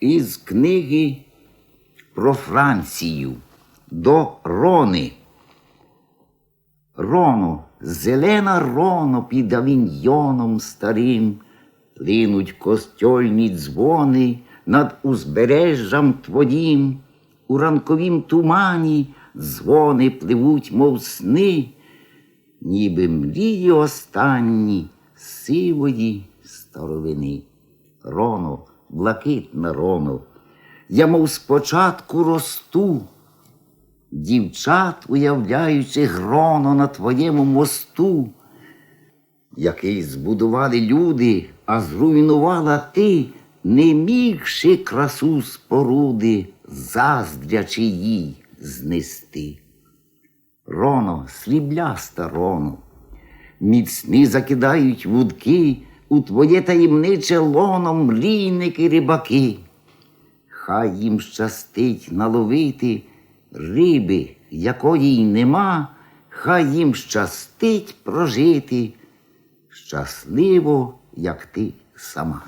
із книги про Францію до Рони. Роно, зелена роно під авіньйоном старим, линуть костьольні дзвони над узбережжям твоїм, у ранковім тумані дзвони пливуть, мов сни, ніби мрії останні сивої старовини. Роно, блакитна роно, я мов спочатку росту, дівчат, уявляючи гроно на твоєму мосту, який збудували люди, а зруйнувала ти, не мігши красу споруди, заздрячи їй знести. Роно, срібляста роно, міцні закидають вудки у твоє таємниче лоно мрійники рибаки. Хай їм щастить наловити риби, якої й нема, хай їм щастить прожити щасливо, як ти сама.